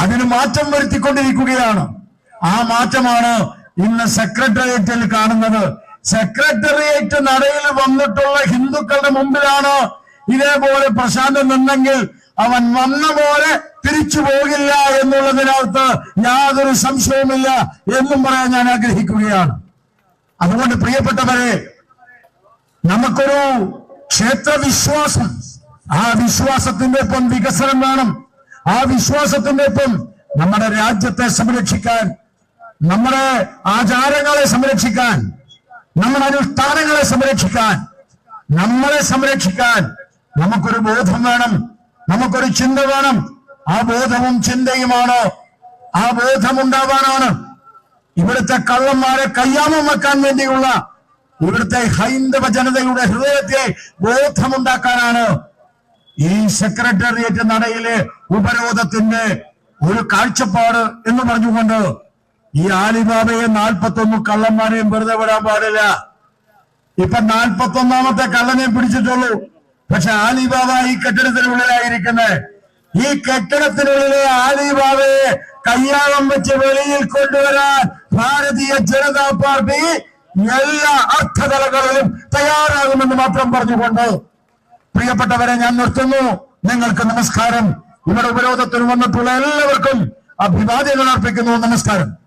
അതിന് മാറ്റം വരുത്തിക്കൊണ്ടിരിക്കുകയാണ്. ആ മാറ്റമാണ് ഇന്ന് സെക്രട്ടേറിയറ്റിൽ കാണുന്നത്. സെക്രട്ടേറിയറ്റ് നടയിൽ വന്നിട്ടുള്ള ഹിന്ദുക്കളുടെ മുമ്പിലാണ് ഇതേപോലെ പ്രശാന്തൻ നിന്നെങ്കിൽ അവൻ വന്ന പോലെ തിരിച്ചു പോകില്ല എന്നുള്ളതിനകത്ത് യാതൊരു സംശയവുമില്ല എന്നും പറയാൻ ഞാൻ ആഗ്രഹിക്കുകയാണ്. അതുകൊണ്ട് പ്രിയപ്പെട്ടവരെ നമുക്കൊരു ക്ഷേത്ര വിശ്വാസം ആ വിശ്വാസത്തിന്റെ ഒപ്പം വികസനം വേണം. ആ വിശ്വാസത്തിന്റെ ഒപ്പം നമ്മുടെ രാജ്യത്തെ സംരക്ഷിക്കാൻ നമ്മുടെ ആചാരങ്ങളെ സംരക്ഷിക്കാൻ നമ്മുടെ അനുഷ്ഠാനങ്ങളെ സംരക്ഷിക്കാൻ നമ്മളെ സംരക്ഷിക്കാൻ നമുക്കൊരു ബോധം വേണം നമുക്കൊരു ചിന്ത വേണം. ആ ബോധവും ചിന്തയുമാണ്. ആ ബോധമുണ്ടാവാനാണ് ഇവിടുത്തെ കള്ളന്മാരെ കയ്യാമം വെക്കാൻ വേണ്ടിയുള്ള ഇവിടുത്തെ ഹൈന്ദവ ജനതയുടെ ഹൃദയത്തെ ബോധമുണ്ടാക്കാനാണ് ഈ സെക്രട്ടേറിയറ്റ് നടയിലെ ഉപരോധത്തിന്റെ ഒരു കാഴ്ചപ്പാട് എന്ന് പറഞ്ഞുകൊണ്ട് ഈ ആലിബാബയെ നാൽപ്പത്തൊന്ന് കള്ളന്മാരെയും വെറുതെ വിടാൻ പാടില്ല. ഇപ്പൊ നാൽപ്പത്തൊന്നാമത്തെ കള്ളനെ പിടിച്ചിട്ടുള്ളൂ. പക്ഷെ ആലിബാബ ഈ കെട്ടിടത്തിനുള്ളിലായിരിക്കുന്നത് ഈ കെട്ടിടത്തിനുള്ളിലെ ആലിബാബയെ കയ്യാളം വെച്ച് വെളിയിൽ കൊണ്ടുവരാൻ ഭാരതീയ ജനതാ പാർട്ടി എല്ലാ അർത്ഥതലകളിലും തയ്യാറാകുമെന്ന് മാത്രം പറഞ്ഞുകൊണ്ട് പ്രിയപ്പെട്ടവരെ ഞാൻ നിർത്തുന്നു. നിങ്ങൾക്ക് നമസ്കാരം. ഇവിടെ ഉപരോധത്തിന് വന്നിട്ടുള്ള എല്ലാവർക്കും അഭിവാദ്യങ്ങൾ അർപ്പിക്കുന്നു. നമസ്കാരം.